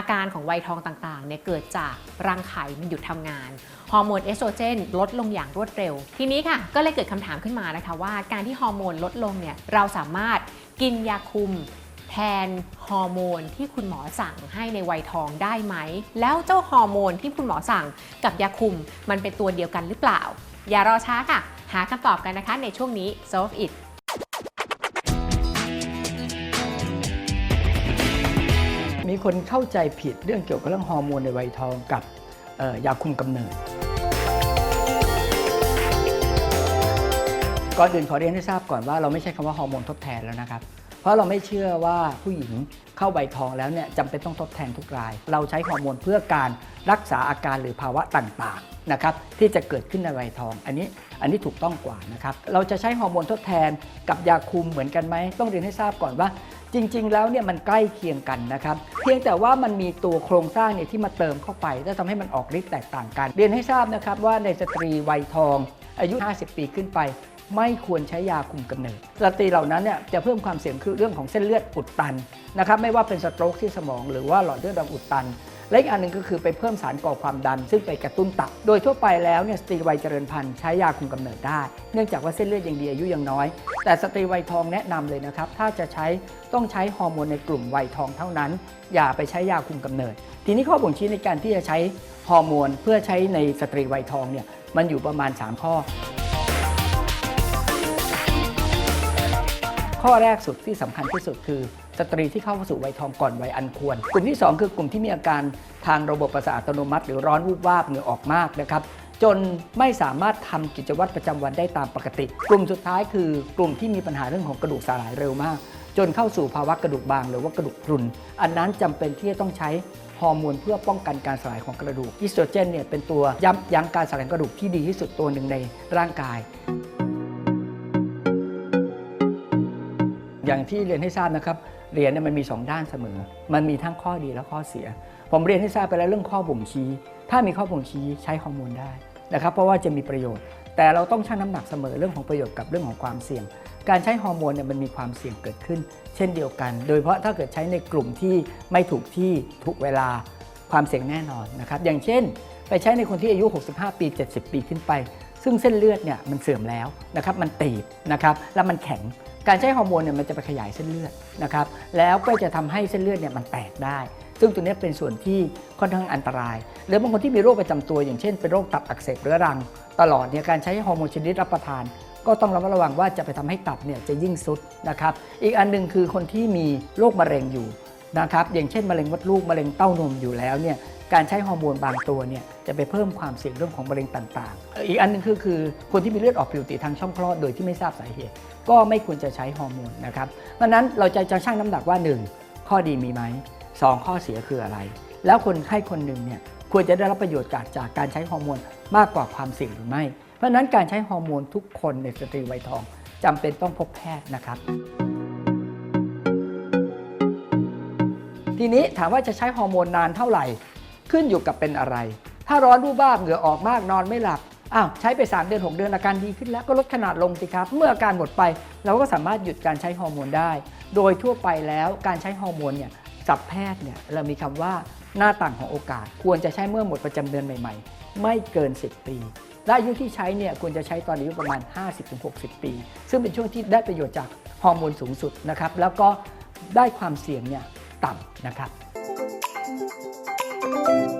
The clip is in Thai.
อาการของวัยทองต่างๆเนี่ยเกิดจากรังไข่มันหยุดทำงาน ฮอร์โมนเอสโตรเจนลดลงอย่างรวดเร็ว ทีนี้ค่ะ ก็เลยเกิดคำถามขึ้นมานะคะว่าการที่ฮอร์โมนลดลงเนี่ยเราสามารถกินยาคุมแทนฮอร์โมนที่คุณหมอสั่งให้ในวัยทองได้ไหม แล้วเจ้าฮอร์โมนที่คุณหมอสั่งกับยาคุมมันเป็นตัวเดียวกันหรือเปล่า อย่ารอช้าค่ะ หาคำตอบกันนะคะในช่วงนี้ Solve It มีคนเข้าใจผิดเรื่องเกี่ยวกับเรื่องฮอร์โมนในวัยทองกับยาคุมกำเนิด ก่อนอื่นขอเรียนให้ทราบก่อนว่าเราไม่ใช่คำว่าฮอร์โมนทดแทนแล้วนะครับ เพราะเราไม่เชื่อว่าผู้หญิงเข้าวัยทองแล้วเนี่ยจำเป็นต้องทดแทนทุกราย เราใช้ฮอร์โมนเพื่อการรักษาอาการหรือภาวะต่างๆ นะครับที่จะเกิดขึ้นในวัยทอง อันนี้อันนี้ถูกต้องกว่านะครับเราจะใช้ฮอร์โมนทดแทนกับยาคุมเหมือนกันไหมต้องเรียนให้ทราบก่อนว่า จริง ๆ แล้วเนี่ยมันใกล้เคียงกันนะครับเพียงแต่ว่ามันมีตัวโครงสร้างเนี่ยที่มาเติมเข้าไปและทำให้มันออกฤทธิ์แตกต่างกัน เรียนให้ทราบนะครับว่าในสตรีวัยทอง อายุ 50 ปีขึ้นไปไม่ควรใช้ยาคุมกำเนิดสตรีเหล่านั้นเนี่ยจะเพิ่มความเสี่ยงคือเรื่องของเส้นเลือดอุดตันนะครับไม่ว่าเป็นสโตรกที่สมองหรือว่าหลอดเลือดดำอุดตัน และอีกอันหนึ่งก็คือไปเพิ่มสารก่อความดัน ซึ่งไปกระตุ้นตับ โดยทั่วไปแล้วเนี่ยสตรีวัยเจริญพันธุ์ใช้ยาคุมกำเนิดได้ เนื่องจากว่าเส้นเลือดยังดีอายุยังน้อย แต่สตรีวัยทองแนะนำเลยนะครับ ถ้าจะใช้ต้องใช้ฮอร์โมนในกลุ่มวัยทองเท่านั้น อย่าไปใช้ยาคุมกำเนิด ทีนี้ข้อบ่งชี้ในการที่จะใช้ฮอร์โมนเพื่อใช้ในสตรีวัยทองเนี่ยมันอยู่ประมาณ 3 ข้อ ข้อแรกสุดที่สำคัญที่สุดคือสตรีที่เข้าสู่วัยทองก่อนวัยอันควร กลุ่มที่ 2 คือกลุ่มที่มีอาการทางระบบประสาทอัตโนมัติ หรือร้อนวูบวาบเหงื่อออกมากนะครับจนไม่สามารถทำกิจวัตรประจำวันได้ตามปกติ กลุ่มสุดท้ายคือกลุ่มที่มีปัญหาเรื่องของกระดูกสลายเร็วมาก จนเข้าสู่ภาวะกระดูกบางหรือว่ากระดูกพรุน อันนั้นจำเป็นที่จะต้องใช้ฮอร์โมนเพื่อป้องกันการสลายของกระดูกอิสโตรเจนเนี่ยเป็นตัวยับยั้งการสลายกระดูกที่ดีที่สุดตัวหนึ่งในร่างกาย อย่างที่เรียนให้ทราบนะครับเรียญเนี่ยมันมี 2 ด้านเสมอ มันมีทั้งข้อดีและข้อเสีย ผมเรียนให้ทราบไปแล้วเรื่องข้อบ่งชี้ ถ้ามีข้อบ่งชี้ใช้ฮอร์โมนได้นะครับ เพราะว่าจะมีประโยชน์ แต่เราต้องชั่งน้ำหนักเสมอเรื่องของประโยชน์กับเรื่องของความเสี่ยง การใช้ฮอร์โมนเนี่ยมันมีความเสี่ยงเกิดขึ้น เช่นเดียวกัน โดยเฉพาะถ้าเกิดใช้ในกลุ่มที่ไม่ถูกที่ถูกเวลาความเสี่ยงแน่นอนนะครับอย่างเช่น ไปใช้ในคนที่อายุ 65 ปี 70 ปีขึ้นไป ซึ่งเส้นเลือดเนี่ยมันเสื่อมแล้วนะครับมันตีบนะครับแล้วมันแข็ง การใช้ฮอร์โมนเนี่ยมันจะไปขยายเส้นเลือดนะครับแล้วก็จะทำให้เส้นเลือดเนี่ยมันแตกได้ ซึ่งตัวนี้เป็นส่วนที่ค่อนข้างอันตราย หรือบางคนที่มีโรคประจำตัว อย่างเช่นเป็นโรคตับอักเสบเรื้อรัง ตลอดเนี่ยการใช้ฮอร์โมนชนิดรับประทาน ก็ต้องระมัดระวังว่าจะไปทำให้ตับเนี่ยจะยิ่งสุดนะครับอีกอันหนึงคือคนที่มีโรคมะเร็งอยู่นะครับอย่างเช่นมะเร็งมดลูกมะเร็งเต้านมอยู่แล้วเนี่ย การใช้ฮอร์โมนบางตัวเนี่ยจะไปเพิ่มความเสี่ยงเรื่องของมะเร็งต่างๆ อีกอันหนึงคือคือคนที่มีเลือดออกผิวตีทางช่องคลอดโดยที่ไม่ทราบสาเหตุ ก็ไม่ควรจะใช้ฮอร์โมนนะครับดังนั้นเราจะจะชั่งน้ำหนักว่า 1 ข้อดีมีไหมสองข้อเสียคืออะไร แล้วคนไข้คนหนึ่งเนี่ยควรจะได้รับประโยชน์จากจากการใช้ฮอร์โมนมากกว่าความเสี่ยงหรือไม่ เพราะฉะนั้นการใช้ฮอร์โมนทุกคนในสตรีวัยทองจำเป็นต้องพบแพทย์นะครับ ทีนี้ถามว่าจะใช้ฮอร์โมนนานเท่าไหร่ ขึ้นอยู่กับเป็นอะไร ถ้าร้อนรูบ้าเหงื่อออกมากนอนไม่หลับอ้าวใช้ไป 3 เดือน 6 เดือนอาการดีขึ้นแล้วก็ลดขนาดลงสิครับ เมื่ออาการหมดไปเราก็สามารถหยุดการใช้ฮอร์โมนได้ โดยทั่วไปแล้วการใช้ฮอร์โมนเนี่ยสับแพทย์เนี่ยเรามีคำว่าหน้าต่างของโอกาส ควรจะใช้เมื่อหมดประจำเดือนใหม่ ๆ ไม่เกิน 10 ปีและอายุที่ใช้เนี่ยควรจะใช้ตอนอายุประมาณ 50-60 ปี ซึ่งเป็นช่วงที่ได้ประโยชน์จากฮอร์โมนสูงสุดนะครับแล้วก็ได้ความเสี่ยงเนี่ยต่ำนะครับ Thank you.